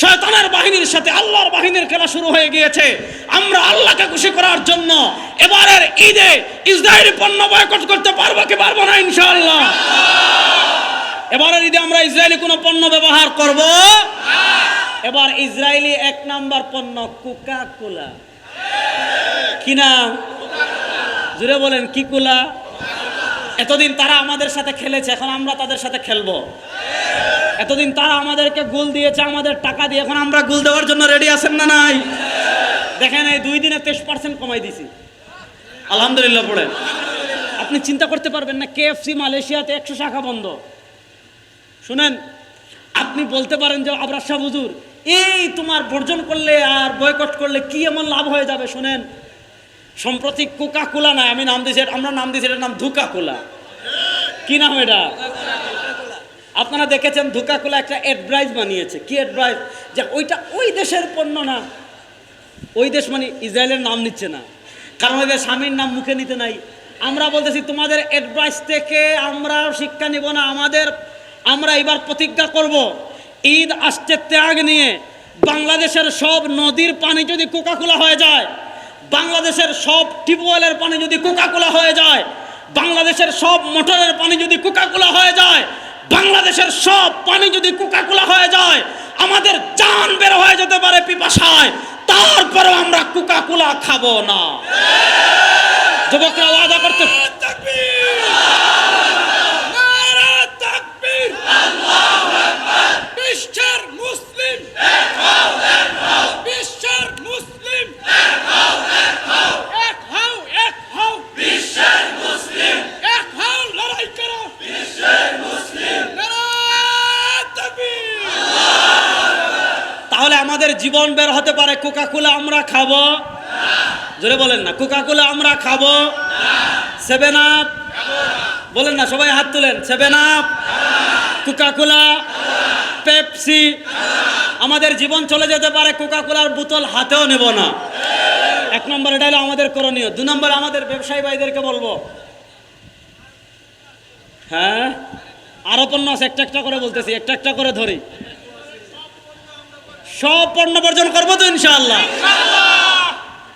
শয়তানের বাহিনীর সাথে আল্লাহর বাহিনীর খেলা শুরু হয়ে গিয়েছে। আমরা আল্লাহকে খুশি করার জন্য এবারের ঈদে ইসরায়েলি পণ্য বয়কট করতে পারব কি পারব না, ইনশাআল্লাহ। এবারের ঈদে আমরা ইসরায়েলি কোনো পণ্য ব্যবহার করব? এবার ইসরায়েলি এক নাম্বার পণ্য কোকা কোলা কি নাম? জুড়ে বলেন, কি কোলা? এতদিন তারা আমাদের সাথে খেলেছে, এখন আমরা তাদের সাথে খেলব। এতদিন তারা আমাদেরকে গোল দিয়েছে আমাদের টাকা দিয়ে। এখন আমরা গোল দেওয়ার জন্য রেডি আছেন না নাই? দেখেন এই দুই দিনে তেইশ পার্সেন্ট কমাই দিছি। আলহামদুলিল্লাহ পড়ে আপনি চিন্তা করতে পারবেন না কেএফসি মালয়েশিয়াতে একশো শাখা বন্ধ। শুনেন আপনি বলতে পারেন যে আবরার শাহ হুজুর এই তোমার বর্জন করলে আর বয়কট করলে কি এমন লাভ হয়ে যাবে শুনেন? সম্প্রতি কোকা কোলা নাই আমি নাম দিয়েছি আমরা নাম দিয়েছি এটার নাম ধুকা কোলা কি নাম এটা? আপনারা দেখেছেন ধুকা কোলা একটা অ্যাডভাইস বানিয়েছে। কি অ্যাডভাইস যে ওইটা ওই দেশের পণ্য না। ওই দেশ মানে ইসরায়েলের নাম নিচ্ছে না। কারণ ওদের স্বামীর নাম মুখে নিতে নাই। আমরা বলতেছি, তোমাদের অ্যাডভাইস থেকে আমরা শিক্ষা নিব না, আমাদের, আমরা এবার প্রতিজ্ঞা করব। ঈদ আসছে ত্যাগ নিয়ে। বাংলাদেশের সব নদীর পানি যদি কোকাকোলা হয়ে যায়, বাংলাদেশের সব টিউবওয়েলের পানি যদি কোকাকোলা হয়ে যায়, বাংলাদেশের সব মোটরের পানি যদি কোকাকোলা হয়ে যায় বাংলাদেশের সব পানি যদি কোকাকোলা হয়ে যায়, আমাদের চান বের হয়ে যেতে পারে পিপাসায়। তারপরেও আমরা কোকাকোলা খাব না। যুবকরা ওয়াদা করতে বিশ্বের মুসলিম বিশ্বের মুসলিম এক হও এক হও বিশ্বের মুসলিম এক হও লড়াই করো বিশ্বের মুসলিম তাহলে আমাদের জীবন বের হতে পারে কোকাকোলা আমরা খাব? জোরে বলেন না। কোকাকোলা আমরা খাব? সেভেন আপ বলেন না, সবাই হাত তুলেন। সেভেন আপ কোকাকোলা পেপসি আমাদের জীবন চলে যেতে পারে কোকাকোলার বোতল হাতেও নেব না। এক নম্বর, এটা হলো আমাদের করণীয়। দু নম্বর, আমাদের ব্যবসায়ী ভাইদেরকে বলব। হ্যাঁ? আরও পণ্য আছে একটা একটা করে বলতেছি একটা একটা করে ধরি। সব পণ্য বর্জন করব তো ইনশাআল্লাহ।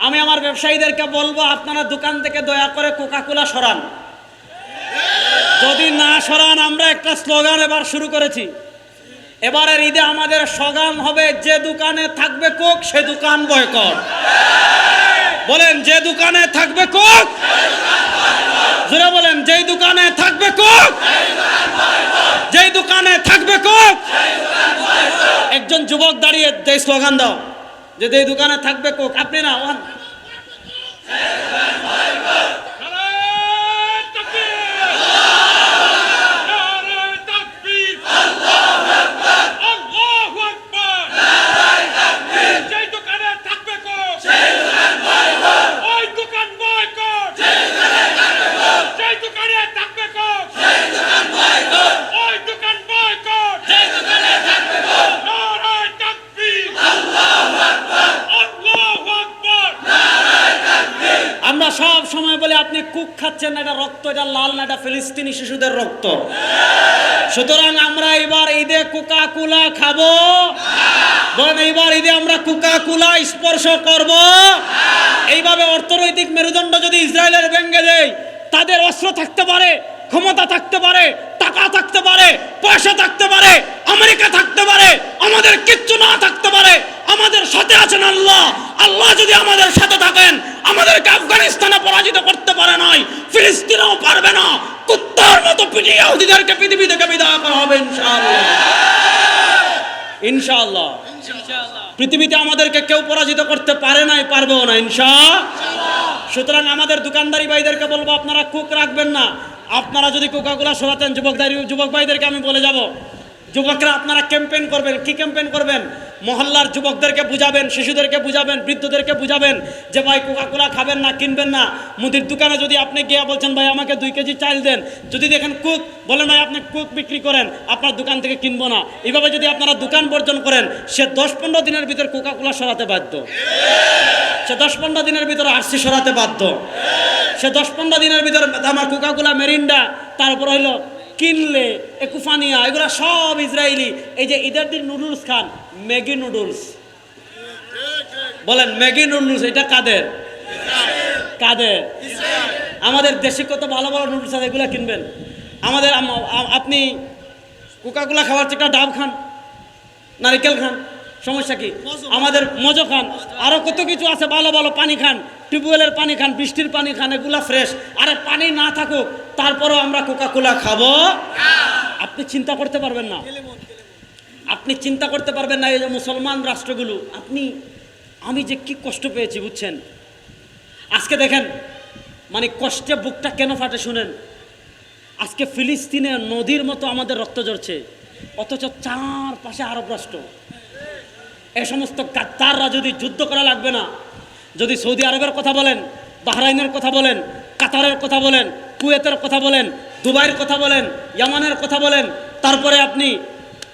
আমি আমার ব্যবসায়ীদেরকে বলব, আপনারা দোকান থেকে দয়া করে কোকা কোলা সরান। যদি না সরান, আমরা একটা স্লোগান এবার শুরু করেছি। এবারের ঈদে আমাদের স্লোগান হবে, যে দোকানে থাকবে কোক, সে দোকান বয়কট। বলেন, যে দোকানে থাকবে কোক, জোরে বলেন, যেই দোকানে থাকবে কোক যেই দোকানে থাকবে কোক একজন যুবক দাঁড়িয়ে যে স্লোগান দাও, যে এই দোকানে থাকবে কোক। আপনি না, ওয়ান আমরা সব সময় বলে আপনি কুক খাচ্ছেন না এটা রক্ত এটা লাল না এটা ফিলিস্তিনি শিশুদের রক্ত। সুতরাং আমরা এবার ঈদে কোকা কোলা খাব। বলেন এইবার ঈদে আমরা কোকা কোলা স্পর্শ করব। এইভাবে অর্থনৈতিক মেরুদণ্ড যদি ইসরায়েলের ভেঙ্গে দেয়, তাদের অস্ত্র থাকতে পারে, ক্ষমতা থাকতে পারে, টাকা থাকতে পারে, পয়সা থাকতে পারে, আমেরিকা থাকতে পারে, আমাদের কিচ্ছু না থাকতে পারে, আমাদের সাথে আছেন আল্লাহ। আল্লাহ যদি আমাদের সাথে থাকেন, আমাদেরকে আফগানিস্তানে পরাজিত করতে পারে নাই, ফিলিস্তিনেও পারবে না। কুত্তার মতো পিটিয়ে ইহুদিদেরকে পৃথিবী থেকে বিদায় করা হবে, ইনশাআল্লাহ। ইনশাআল্লাহ। পৃথিবীতে আমাদেরকে কেউ পরাজিত করতে পারে নাই, পারবেও না ইনশা সুতরাং আমাদের দোকানদারি ভাইদেরকে বলব, আপনারা কুক রাখবেন না। আপনারা যদি কোকাগুলা সরাতেন যুবকদারি যুবক ভাইদেরকে আমি বলে যাব যুবকরা, আপনারা ক্যাম্পেইন করবেন। কি ক্যাম্পেইন করবেন? মহল্লার যুবকদেরকে বুঝাবেন, শিশুদেরকে বুঝাবেন, বৃদ্ধদেরকে বুঝাবেন যে, ভাই কোকাকোলা খাবেন না, কিনবেন না। মুদির দোকানে যদি আপনি গিয়ে বলছেন, ভাই, আমাকে দুই কেজি চাল দেন। যদি দেখেন কুক বলেন, ভাই, আপনি কুক বিক্রি করেন, আপনার দোকান থেকে কিনবো না। এইভাবে যদি আপনারা দোকান বর্জন করেন, সে দশ পনেরো দিনের ভিতর কোকাকোলা সরাতে বাধ্য। সে দশ পনেরো দিনের ভিতর আরসি সরাতে বাধ্য। সে দশ পনেরো দিনের ভিতর আমার কোকাকোলা মেরিন্ডা তারপর হইল কিনলে, একুফানিয়া, এগুলো সব ইসরায়েলি। এই যে ঈদের দিন নুডলস খান, ম্যাগি নুডলস। বলেন, ম্যাগি নুডলস, এটা কাদের? কাদের? আমাদের দেশে কত ভালো ভালো নুডলস আছে, এগুলো কিনবেন। আমাদের আপনি কোকাকোলা খাওয়ার চেয়ে একটা ডাব খান, নারিকেল খান। সমস্যা কি? আমাদের মজো খান। আরও কত কিছু আছে? ভালো ভালো পানি খান। টিউবওয়েলের পানি খান, বৃষ্টির পানি খান, এগুলা ফ্রেশ আরে পানি না থাকুক, তারপরেও আমরা কোকাকোলা খাব। আপনি চিন্তা করতে পারবেন না। আপনি চিন্তা করতে পারবেন না, এই যে মুসলমান রাষ্ট্রগুলো। আপনি, আমি যে কি কষ্ট পেয়েছি, বুঝছেন? আজকে দেখেন মানে কষ্টে বুকটা কেন ফাটে শুনেন? আজকে ফিলিস্তিনে নদীর মতো আমাদের রক্ত ঝরছে, অথচ চার পাশে আরব রাষ্ট্র। এ সমস্ত গাদ্দাররা যদি যুদ্ধ করা লাগবে না, যদি সৌদি আরবের কথা বলেন, বাহরাইনের কথা বলেন, কাতারের কথা বলেন, কুয়েতের কথা বলেন, দুবাইয়ের কথা বলেন, ইয়ামানের কথা বলেন, তারপরে আপনি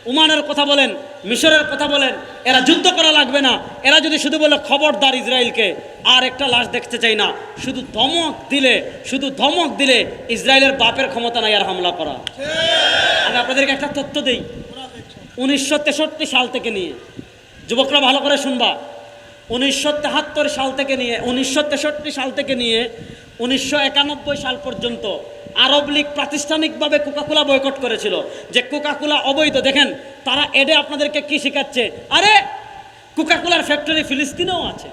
উমানের কথা বলেন, মিশরের কথা বলেন, এরা যুদ্ধ করা লাগবে না। এরা যদি শুধু বলে, খবরদার ইসরায়েলকে, আর একটা লাশ দেখতে চাই না। শুধু ধমক দিলে, শুধু ধমক দিলে ইসরায়েলের বাপের ক্ষমতা নাই আর হামলা করা। আমি আপনাদেরকে একটা তথ্য দিই। উনিশশো তেষট্টি সাল থেকে নিয়ে যুবকরা ভালো করে শুনবা। উনিশশো সাল থেকে নিয়ে, উনিশশো তেষট্টি সাল থেকে নিয়ে, উনিশশো একানব্বই সাল পর্যন্ত আরব লীগ প্রাতিষ্ঠানিকভাবে কোকাকোলা বয়কট করেছিল। যে কোকাকোলা অবৈধ, দেখেন, তারা এডে আপনাদেরকে কি শেখাচ্ছে? আরে, কোকাকোলার ফ্যাক্টরি ফিলিস্তিনেও আছে।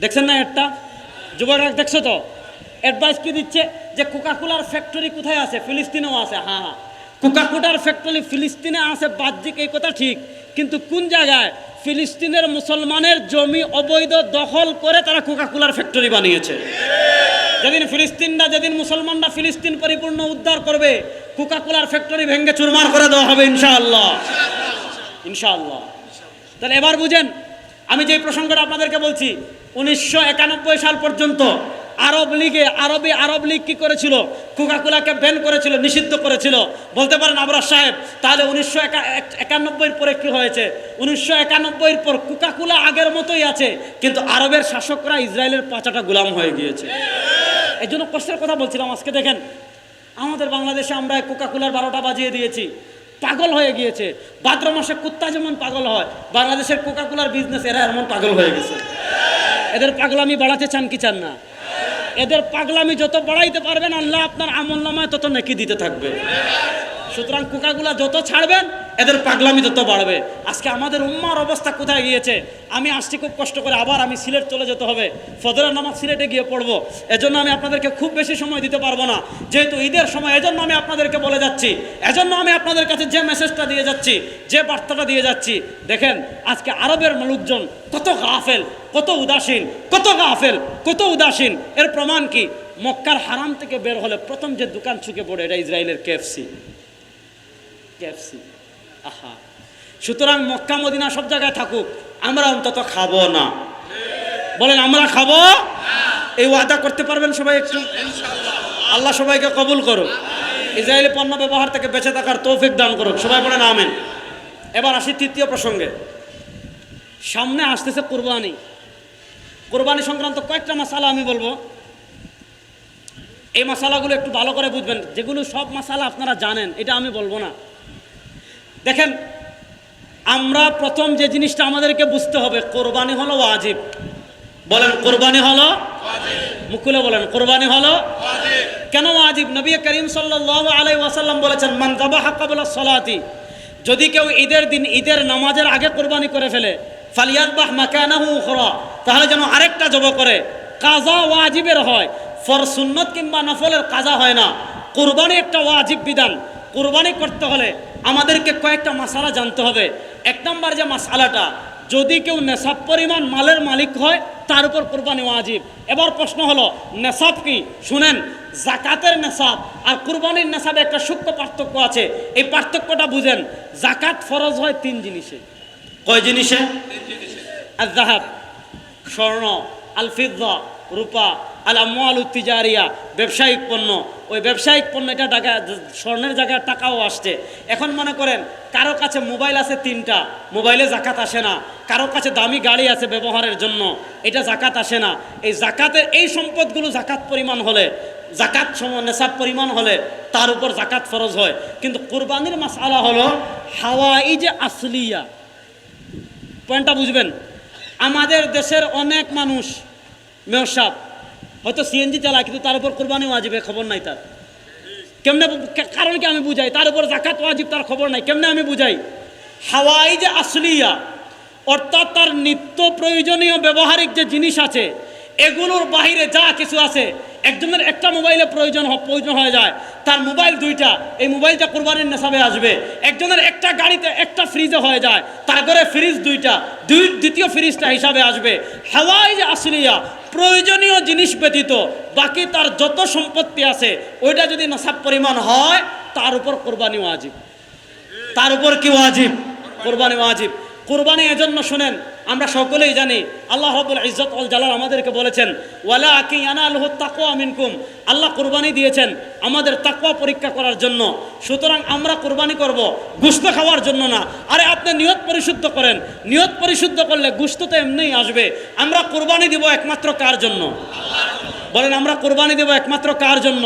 দেখছেন না একটা যুবকরা দেখছ তো? অ্যাডভাইস কি দিচ্ছে? যে কোকাকোলার ফ্যাক্টরি কোথায় আছে? ফিলিস্তিনেও আছে। হ্যাঁ হ্যাঁ। কোকাকোলার ফ্যাক্টরি ফিলিস্তিনে আছে, বাহ্যিক এই কথা ঠিক। কিন্তু কোন জায়গায় ফিলিস্তিনের মুসলমানের জমি অবৈধ দখল করে তারা কোকাকোলার ফ্যাক্টরি বানিয়েছে? যেদিন ফিলিস্তিনরা, যেদিন মুসলমানরা ফিলিস্তিন পরিপূর্ণ উদ্ধার করবে কোকাকোলার ফ্যাক্টরি ভেঙে চুরমার করে দেওয়া হবে ইনশাআল্লাহ। ইনশাআল্লাহ। তাহলে এবার বুঝেন, আমি যে প্রসঙ্গটা আপনাদেরকে বলছি, উনিশশো একানব্বই সাল পর্যন্ত আরব লীগে, আরবি, আরব লীগ কি করেছিল? কোকাকোলাকে ব্যান করেছিল, নিষিদ্ধ করেছিল। বলতে পারেন আবরাজ সাহেব, তাহলে উনিশশো একানব্বইয়ের পরে কি হয়েছে? উনিশশো একানব্বইয়ের পর কোকাকোলা আগের মতোই আছে, কিন্তু আরবের শাসকরা ইসরায়েলের পাচাটা গোলাম হয়ে গিয়েছে। এই জন্য কষ্টের কথা বলছিলাম আজকে, দেখেন, আমাদের বাংলাদেশে আমরা কোকাকোলার বারোটা বাজিয়ে দিয়েছি। পাগল হয়ে গিয়েছে। ভাদ্র মাসে কুত্তা যেমন পাগল হয়, বাংলাদেশের কোকাকোলার বিজনেস এরা এমন পাগল হয়ে গেছে। এদের পাগলামি বাড়াতে চান কি চান না? এদের পাগলামি যত বাড়াইতে পারবেন, আল্লাহ আপনার আমল নামায় তত নেকি দিতে থাকবে। সুতরাং কোকাগুলা যত ছাড়বেন, এদের পাগলামি তত বাড়বে। আজকে আমাদের উম্মার অবস্থা কোথায় গিয়েছে? আমি আসছি খুব কষ্ট করে, আবার আমি সিলেট চলে যেতে হবে। ফজরের নামাজ সিলেটে গিয়ে পড়ব। এজন্য আমি আপনাদেরকে খুব বেশি সময় দিতে পারব না। যেহেতু ঈদের সময়, এজন্য আমি আপনাদেরকে বলে যাচ্ছি। এজন্য আমি আপনাদের কাছে যে মেসেজটা দিয়ে যাচ্ছি, যে বার্তাটা দিয়ে যাচ্ছি, দেখেন, আজকে আরবের লোকজন কত গাফেল কত উদাসীন, কত গাফেল, কত উদাসীন। এর প্রমাণ কি? মক্কার হারাম থেকে বের হলে প্রথম যে দোকান ছুকে পড়ে এটা ইসরায়েলের কেএফসি। কেএফসি। আহা। সুতরাং মক্কা, মদিনা সব জায়গায় থাকুক, আমরা অন্তত খাব না। বলেন, আমরা খাব? এই ওয়াদা করতে পারবেন সবাই একটু? আল্লাহ সবাইকে কবুল করুক। ইসরায়েলি পণ্য ব্যবহার থেকে বেঁচে থাকার তৌফিক দান করুক। সবাই বলেন, আমেন। এবার আসি তৃতীয় প্রসঙ্গে। সামনে আসতেছে কোরবানি। কোরবানি সংক্রান্ত কয়েকটা মশালা আমি বলব। এই মশালাগুলো একটু ভালো করে বুঝবেন। যেগুলো সব মশালা আপনারা জানেন, এটা আমি বলব না। দেখেন, আমরা প্রথম যে জিনিসটা আমাদেরকে বুঝতে হবে, কোরবানি হলো ওয়াজিব। বলেন, কোরবানি হলো মুকুলে বলেন, কোরবানি হলো কেন ওয়াজিব? নবী করিম সাল্লাল্লাহু আলাইহি ওয়াসাল্লাম বলেছেন, মান ক্বাবলা সলাতি যদি কেউ ঈদের দিন ঈদের নামাজের আগে কোরবানি করে ফেলে, ফালিয়াদবাহ মাকানাহু উখরা তাহলে যেন আরেকটা জব করে কাজা ওয়াজিবের হয়। ফর সুন্নত কিংবা নফলের কাজা হয় না। কোরবানি একটা ওয়াজিব বিধান। কোরবানি করতে হলে আমাদেরকে কয়েকটা মশালা জানতে হবে। এক নম্বর যে মশালাটা যদি কেউ নেশাব পরিমাণ মালের মালিক হয় তার উপর কোরবানি ওয়াজিব। এবার প্রশ্ন হলো নেশাব কি? শুনেন জাকাতের নেশাব আর কুরবানির নেশাবে একটা সূক্ষ্ম পার্থক্য আছে। এই পার্থক্যটা বুঝেন জাকাত ফরজ হয় তিন জিনিসে। কয় জিনিসে? আর জাহাব। স্বর্ণ আল রূপা আল আমল তিজারিয়া ব্যবসায়িক পণ্য। ওই ব্যবসায়িক পণ্য এটা টাকা স্বর্ণের জায়গায় টাকাও আসছে। এখন মনে করেন, কারও কাছে মোবাইল আছে তিনটা, মোবাইলে জাকাত আসে না। কারও কাছে দামি গাড়ি আছে ব্যবহারের জন্য, এটা জাকাত আসে না। এই জাকাতের এই সম্পদগুলো জাকাত পরিমাণ হলে, জাকাত সম, নেশাব পরিমাণ হলে, তার উপর জাকাত ফরজ হয়। কিন্তু কোরবানির মাসালা হলো হাওয়াই যে আসলিয়া। পয়েন্টটা বুঝবেন? আমাদের দেশের অনেক মানুষ মেয়র সাহেব হয়তো সিএনজি চালায়, কিন্তু তার উপর কোরবানি ওয়াজিবে খবর নাই তার। কেমনে কারণ কি আমি বুঝাই? তার উপর জাকাত ওয়াজিব, তার খবর নাই। কেমনে আমি বুঝাই? হাওয়াই যে আসলিয়া, অর্থাৎ তার নিত্য প্রয়োজনীয় ব্যবহারিক যে জিনিস আছে এগুলোর বাহিরে যা কিছু আছে একজনের একটা মোবাইলে প্রয়োজন প্রয়োজন হয়ে যায়। তার মোবাইল দুইটা, এই মোবাইলটা কোরবানির নেশাবে আসবে। একজনের একটা গাড়িতে একটা ফ্রিজে হয়ে যায় তার ঘরে ফ্রিজ দুইটা, দুই দ্বিতীয় ফ্রিজটা হিসাবে আসবে। হাওয়াই যে আসলিয়া, প্রয়োজনীয় জিনিস ব্যতীত, বাকি তার যত সম্পত্তি আছে, ওইটা যদি নসাব পরিমাণ হয়, তার উপর কোরবানি ওয়াজিব। তার উপর কি ওয়াজিব? কোরবানি ওয়াজিব। কোরবানি এজন্য শুনেন, আমরা সকলেই জানি আল্লাহ রবুল ইজ্জত অল জালাল আমাদেরকে বলেছেন ওয়ালা আকি আনালহ তাকওয়া মিনকুম। আল্লাহ কোরবানি দিয়েছেন আমাদের তাকওয়া পরীক্ষা করার জন্য। সুতরাং আমরা কোরবানি করব গুস্ত খাওয়ার জন্য না। আরে আপনি নিয়ত পরিশুদ্ধ করেন। নিয়ত পরিশুদ্ধ করলে গুস্ত তো এমনিই আসবে। আমরা কোরবানি দিব একমাত্র কার জন্য? বলেন, আমরা কোরবানি দেব একমাত্র কার জন্য?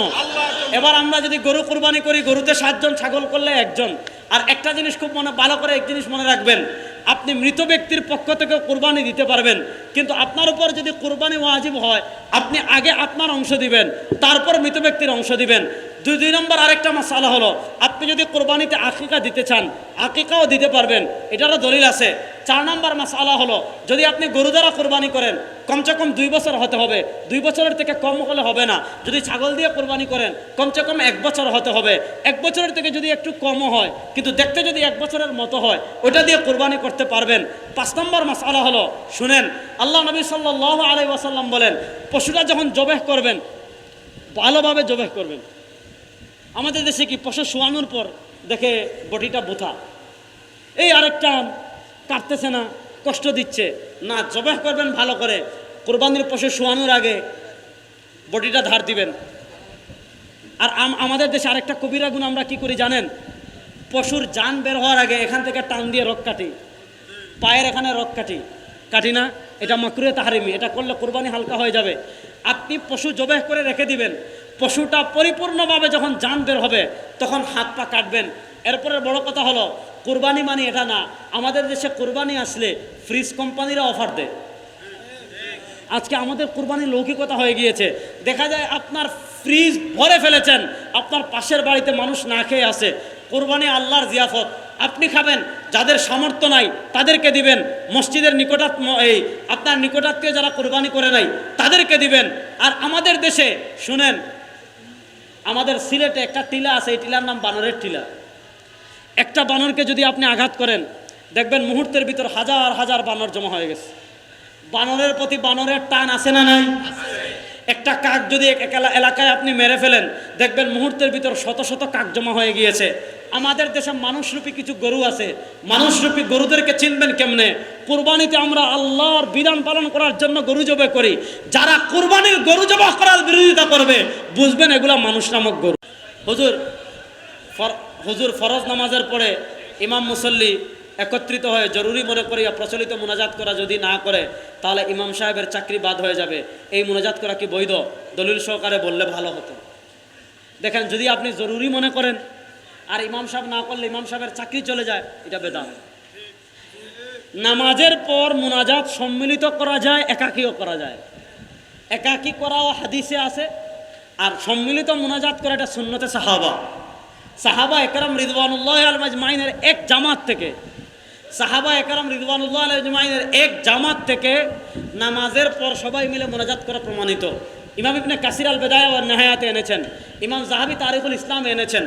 এবার আমরা যদি গরু কোরবানি করি, গরুতে সাতজন ছাগল করলে একজন। আর একটা জিনিস খুব মনে, ভালো করে এক জিনিস মনে রাখবেন। আপনি মৃত ব্যক্তির পক্ষ থেকে কোরবানি দিতে পারবেন। কিন্তু আপনার উপর যদি কোরবানি ওয়াজিব হয়, আপনি আগে আপনার অংশ দিবেন, তারপর মৃত ব্যক্তির অংশ দিবেন। দুই দুই নম্বর আরেকটা মশালা হলো, আপনি যদি কোরবানিতে আকিকা দিতে চান, আকিকাও দিতে পারবেন। এটারও দলিল আছে। চার নম্বর মাসালা হলো, যদি আপনি গরু দ্বারা কোরবানি করেন, কমসে কম দুই বছর হতে হবে। দুই বছরের থেকে কম হলে হবে না। যদি ছাগল দিয়ে কোরবানি করেন, কমসে কম এক বছর হতে হবে। এক বছরের থেকে যদি একটু কমও হয়, কিন্তু দেখতে যদি এক বছরের মতো হয় ওটা দিয়ে কোরবানি করতে পারবেন। পাঁচ নম্বর মাসালা হলো, শুনেন, আল্লাহ নবী সাল্লাহ আলাই ওয়াসাল্লাম বলেন, পশুরা যখন জবেহ করবেন, ভালোভাবে জবেহ করবেন। আমাদের দেশে কি পশু শোয়ানোর পর দেখে বটিটা বোথা? এই আরেকটা কাটতেছে না, কষ্ট দিচ্ছে। না জবাহ করবেন ভালো করে। কোরবানির পশু শোয়ানোর আগে বডিটা ধার দিবেন। আর আম- আমাদের দেশে আরেকটা কবিরা গুণ আমরা কি করি জানেন? পশুর যান বের হওয়ার আগে এখান থেকে টান দিয়ে রক কাটি। পায়ের এখানে রক কাটি। কাটি না, এটা মকরুয়ে তাহারিমি। এটা করলে কোরবানি হালকা হয়ে যাবে। আপনি পশু জবেহ করে রেখে দিবেন। পশুটা পরিপূর্ণভাবে যখন যান বের হবে, তখন হাত পা কাটবেন। এরপরে বড় কথা হলো, কোরবানি মানে এটা না। আমাদের দেশে কোরবানি আসলে ফ্রিজ কোম্পানিরা অফার দেয়। আজকে আমাদের কোরবানির লৌকিকতা হয়ে গিয়েছে। দেখা যায় আপনার ফ্রিজ ভরে ফেলেছেন, আপনার পাশের বাড়িতে মানুষ না খেয়ে আসে কোরবানি আল্লাহর জিয়াফত। আপনি খাবেন, যাদের সামর্থ্য নাই, তাদেরকে দিবেন। মসজিদের নিকটাত এই, আপনার নিকটাত্মীয় যারা কোরবানি করে নাই, তাদেরকে দিবেন। আর আমাদের দেশে, শুনেন, আমাদের সিলেটে একটা টিলা আছে, এই টিলার নাম বানরের টিলা। একটা বানরকে যদি আপনি আঘাত করেন, দেখবেন মুহূর্তের ভিতর হাজার হাজার বানর জমা হয়ে গেছে। বানরের প্রতি বানরের টান আছে না নাই? একটা কাক যদি এলাকায় আপনি মেরে ফেলেন, দেখবেন মুহূর্তের ভিতর শত শত কাক জমা হয়ে গিয়েছে। আমাদের দেশে মানুষরূপী কিছু গরু আছে। মানুষরূপী গরুদেরকে চিনবেন কেমনে? কোরবানিতে আমরা আল্লাহর বিধান পালন করার জন্য গরু জবে করি। যারা কোরবানির গরু জবাহ করার বিরোধিতা করবে, বুঝবেন এগুলা মানুষ নামক গরু। হুজুর হুজুর ফরজ নামাজের পরে ইমাম মুসল্লি একত্রিত হয়ে জরুরি মনে করিয়া প্রচলিত মোনাজাত করা যদি না করে, তাহলে ইমাম সাহেবের চাকরি বাদ হয়ে যাবে। এই মোনাজাত করা কি বৈধ? দলিল সহকারে বললে ভালো হতো। দেখেন, যদি আপনি জরুরি মনে করেন, আর ইমাম সাহেব না করলে ইমাম সাহেবের চাকরি চলে যায়, এটা বেদাত নামাজের পর মোনাজাত সম্মিলিত করা যায়, একাকীও করা যায়। একাকী করাও হাদিসে আছে, আর সম্মিলিত মোনাজাত করা এটা সুন্নতে সাহাবা। সাহাবা একরম রিদওয়ানুল্লাহ আল মাজমাইনের এক জামাত থেকে, সাহাবা একরম রিদওয়ানুল্লাহ আল মাজমাইনের এক জামাত থেকে নামাজের পর সবাই মিলে মোনাজাত করা প্রমাণিত। ইমাম ইবনে কাসির আল বেদায় নাহায়াতে নেহায়াতে এনেছেন, ইমাম জাহাবি তারিফুল ইসলাম এনেছেন।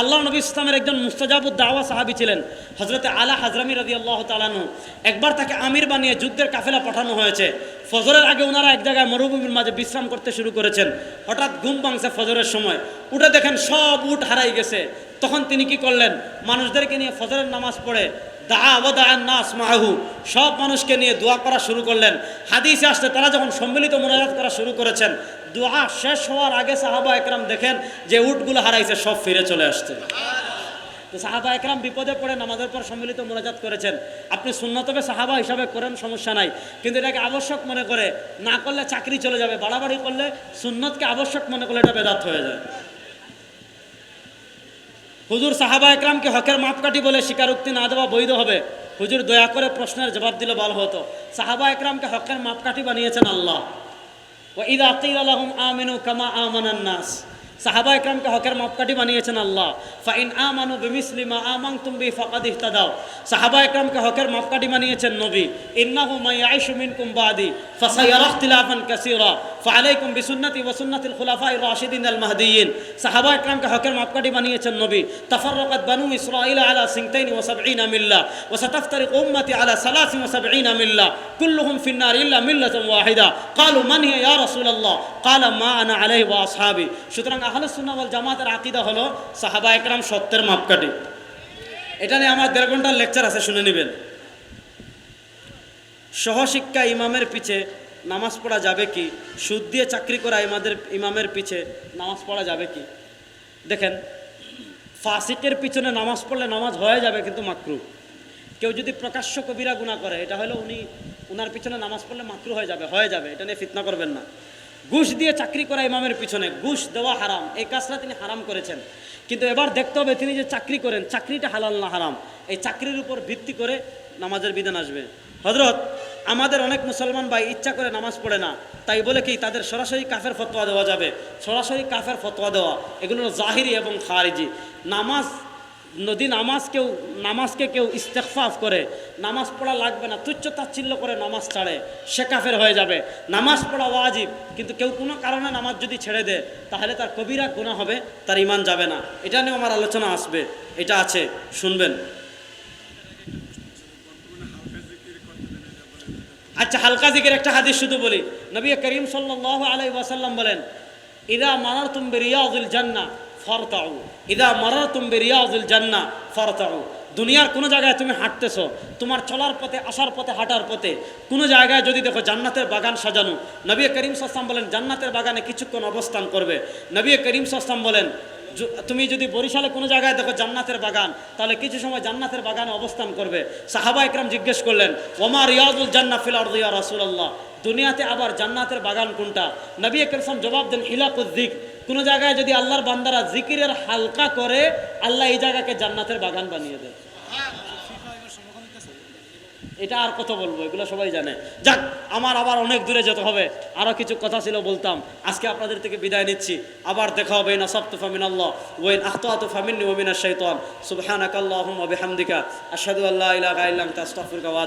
আল্লাহ নবী ইসলামের একজন মুস্তাজাবুদ দাওয়া সাহাবি ছিলেন হজরতে আলা হাজরামি রাজি আল্লাহ তালানু একবার তাকে আমির বানিয়ে যুদ্ধের কাফেলা পাঠানো হয়েছে। ফজরের আগে ওনারা এক জায়গায় মরুভূমির মাঝে বিশ্রাম করতে শুরু করেছেন। হঠাৎ ঘুম ভাঙছে ফজরের সময়। উঠে দেখেন সব উঠ হারাই গেছে। তখন তিনি কি করলেন? মানুষদেরকে নিয়ে ফজরের নামাজ পড়ে দা নাস মাহু সব মানুষকে নিয়ে দোয়া করা শুরু করলেন। হাদিসে আসতে তারা যখন সম্মিলিত মোনাজাত করা শুরু করেছেন দোয়া শেষ হওয়ার আগে সাহাবা একরাম দেখেন যে উটগুলো হারাইছে, সব ফিরে চলে আসছে। তো সাহাবা একরাম বিপদে পড়ে নামাজের পর সম্মিলিত মোনাজাত করেছেন। আপনি সুন্নতবে সাহাবা হিসাবে করেন, সমস্যা নাই। কিন্তু এটাকে আবশ্যক মনে করে, না করলে চাকরি চলে যাবে, বাড়াবাড়ি করলে সুন্নতকে আবশ্যক মনে করলে এটা বেদাত হয়ে যায়। হুজুর সাহাবা একরামকে হকের মাপকাঠি বলে স্বীকারোক্তি না দেওয়া বৈধ হবে। হুজুর দয়া করে প্রশ্নের জবাব দিলে ভালো হতো। সাহাবা একরামকে হকের মাপকাঠি বানিয়েছেন আল্লাহ। ও ঈদ আকিল আলহম আমিনু কামা আমানান নাস সাহাবা একরামকে হকের মাপকাঠি বানিয়েছেন আল্লাহ ফাইন আমানু বিমিসলিমা আমাং তুমি ফাকাদ ইহতাদাও সাহাবা একরামকে হকের মাপকাঠি বানিয়েছেন নবী ইন্নাহু মাই আইশু মিনকুম বাদি ফাসায়ারা ইখতিলাফান কাসীরা ফালাইকুম বিসুন্নতি ওয়াসুন্নাতিল খুলাফা রাশিদিন আল মাহদিয়িন সাহাবা ইকরামকে হকের মাপকাঠি বানিয়েছেন নবী। তাফাররাকাত বানু ইসরাইল আলা সিংতাইন ওয়া সাবঈনা মিল্লা ওয়া সাতাফতারিক উম্মতি আলা সালাসিন ওয়া সাবঈনা মিল্লা কুল্লুহুম ফিন নার ইল্লা মিল্লাতুন ওয়াহিদা। ক্বালু মান হিয়া ইয়া রাসূলুল্লাহ? ক্বালা মা আনা আলাইহি ওয়া আসহাবি। সুতরাং আহলে সুন্নাহ ওয়াল জামাতের আকীদা হলো সাহাবা ইকরাম সত্যের মাপকাঠি। এটা নিয়ে আমার দেড় ঘণ্টার লেকচার আছে, শুনে নেবেন। সহশিক্ষা ইমামের পিছে নামাজ পড়া যাবে কি? সুদ দিয়ে চাকরি করা ইমাদের, ইমামের পিছে নামাজ পড়া যাবে কি? দেখেন, ফাসিকের পিছনে নামাজ পড়লে নামাজ হয়ে যাবে কিন্তু মাকরু। কেউ যদি প্রকাশ্য কবিরা গুণা করে, এটা হলো উনি, উনার পিছনে নামাজ পড়লে মাকরু হয়ে যাবে হয়ে যাবে, এটা নিয়ে ফিতনা করবেন না। ঘুষ দিয়ে চাকরি করা ইমামের পিছনে, ঘুষ দেওয়া হারাম, এই কাজটা তিনি হারাম করেছেন। কিন্তু এবার দেখতে হবে তিনি যে চাকরি করেন, চাকরিটা হালাল না হারাম, এই চাকরির উপর ভিত্তি করে নামাজের বিধান আসবে। হজরত আমাদের অনেক মুসলমান ভাই ইচ্ছা করে নামাজ পড়ে না, তাই বলে কি তাদের সরাসরি কাফের ফতোয়া দেওয়া যাবে? সরাসরি কাফের ফতোয়া দেওয়া, এগুলো জাহিরি এবং খারিজি। নামাজ নদী নামাজ কেউ, নামাজকে কেউ ইস্তেকফাফ করে, নামাজ পড়া লাগবে না, তুচ্ছ তাচ্ছিল্য করে নামাজ ছাড়ে, সে কাফের হয়ে যাবে। নামাজ পড়া ওয়াজিব, কিন্তু কেউ কোনো কারণে নামাজ যদি ছেড়ে দেয়, তাহলে তার কবিরা গুণা হবে, তার ইমান যাবে না। এটা নিয়ে আমার আলোচনা আসবে, এটা আছে, শুনবেন। আচ্ছা হালকা দিকের একটা হাদিস শুধু বলি। নবী করিম সাল্লাহ আলাই ওয়াসাল্লাম বলেন, ইদা মারার তুম রিয়াজুল জান্না ফরতাউ। ইদা মারার তুম রিয়াজুল জান্না ফরতাউ। দুনিয়ার কোনো জায়গায় তুমি হাঁটতেছো, তোমার চলার পথে, আসার পথে, হাঁটার পথে, কোনো জায়গায় যদি দেখো জান্নাতের বাগান সাজানো, নবী করিম সাল্লাম বলেন, জান্নাতের বাগানে কিছুক্ষণ অবস্থান করবে। নবী করিম সাল্লাম বলেন তুমি যদি বরিশালে কোনো জায়গায় দেখো জান্নাতের বাগান, তাহলে কিছু সময় জান্নাতের বাগানে অবস্থান করবে। সাহাবা একরাম জিজ্ঞেস করলেন ওমার রিয়াজুল জান্না ফিল আর্দিয়া ইয়া দুনিয়াতে আবার জান্নাতের বাগান কোনটা? নবী করিম জবাব দেন হিলাকুদ্দিক কোনো জায়গায় যদি আল্লাহর বান্দারা জিকিরের হালকা করে, আল্লাহ এই জায়গাকে জান্নাতের বাগান বানিয়ে দেয়। এটা আর কত বলব? এগুলো সবাই জানে। যাক, আমার আবার অনেক দূরে যেতে হবে। আরও কিছু কথা ছিল বলতাম। আজকে আপনাদের থেকে বিদায় নিচ্ছি। আবার দেখা হবে না সব তুফামিন আল্লাহ ওয়েন আখতাত ফামিন ওমিনা শৈতন সুবহান বিহামদিকা। আশহাদু আল্লা ইলাহা ইল্লা আনতা, আস্তাগফিরুকা ওয়া